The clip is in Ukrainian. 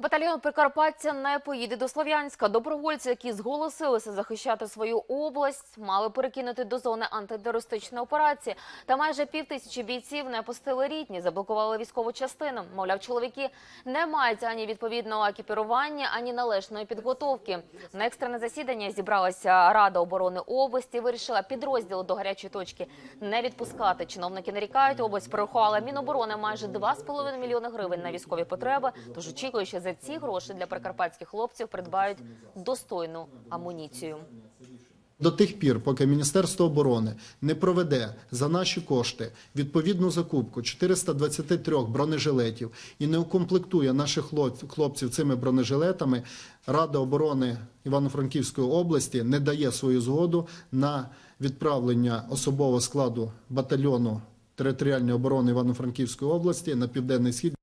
Батальйон Прикарпаття не поїде до Слов'янська. Добровольці, які зголосилися захищати свою область, мали перекинути до зони антитерористичної операції. Та майже півтисячі бійців не пустили рідні, заблокували військову частину. Мовляв, чоловіки не мають ані відповідного екіпірування, ані належної підготовки. На екстрене засідання зібралася Рада оборони області. Вирішила підрозділ до гарячої точки не відпускати. Чиновники нарікають, область прорахувала Міноборони майже 2,5 мільйони гривень на військові потреби. Тож очікує, що за ці гроші для прикарпатських хлопців придбають достойну амуніцію. До тих пір, поки Міністерство оборони не проведе за наші кошти відповідну закупку 423 бронежилетів і не укомплектує наших хлопців цими бронежилетами, Рада оборони Івано-Франківської області не дає свою згоду на відправлення особового складу батальйону територіальної оборони Івано-Франківської області на південний схід.